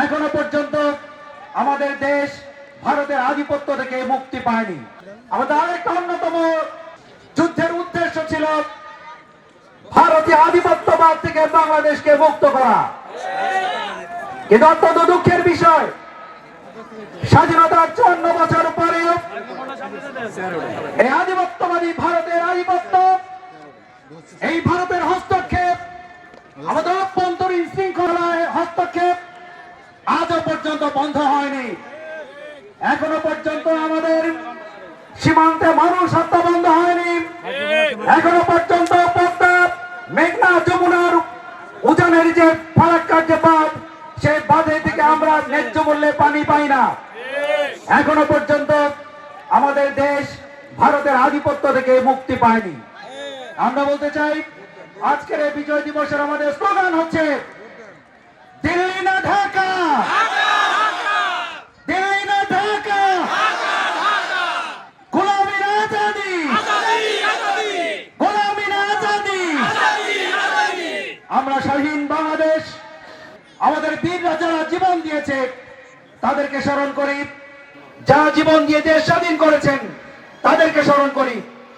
এখনও পর্যন্ত আমাদের দেশ ভারতের আধিপত্য থেকে মুক্তি পায়নি। আমাদের আরেকটা অন্যতম যুদ্ধের উদ্দেশ্য ছিল ভারতীয় আধিপত্যবাদ থেকে বাংলাদেশকে মুক্ত করা। কিন্তু অত্যন্ত দুঃখের বিষয়, স্বাধীনতার চুয়ান্ন বছর পরেও এই আধিপত্যবাদী ভারতের আধিপত্য, এই ভারতের হস্তক্ষেপ, আমাদের অভ্যন্তরীণ শৃঙ্খলায় হস্তক্ষেপ আজও পর্যন্ত বন্ধ হয়নি। এখনও পর্যন্ত আমাদের সীমান্তে মানুষ হত্যা বন্ধ হয়নি। এখনও পর্যন্ত পদ্মা মেঘনা, যমুনার উজানের যে ফারাক্কার যে বাঁধ, সেই বাঁধে থেকে আমরা ন্যায্য মূল্যে পানি পাই না। এখনও পর্যন্ত আমাদের দেশ ভারতের আধিপত্য থেকে মুক্তি পায়নি। আমরা বলতে চাই, আজকের এই বিজয় দিবসের আমাদের স্লোগান হচ্ছে আমরা স্বাধীন বাংলাদেশ। আমাদের বীররা যারা জীবন দিয়েছে, তাদেরকে স্মরণ করি। যারা জীবন দিয়ে দেশ স্বাধীন করেছেন, তাদেরকে স্মরণ করি।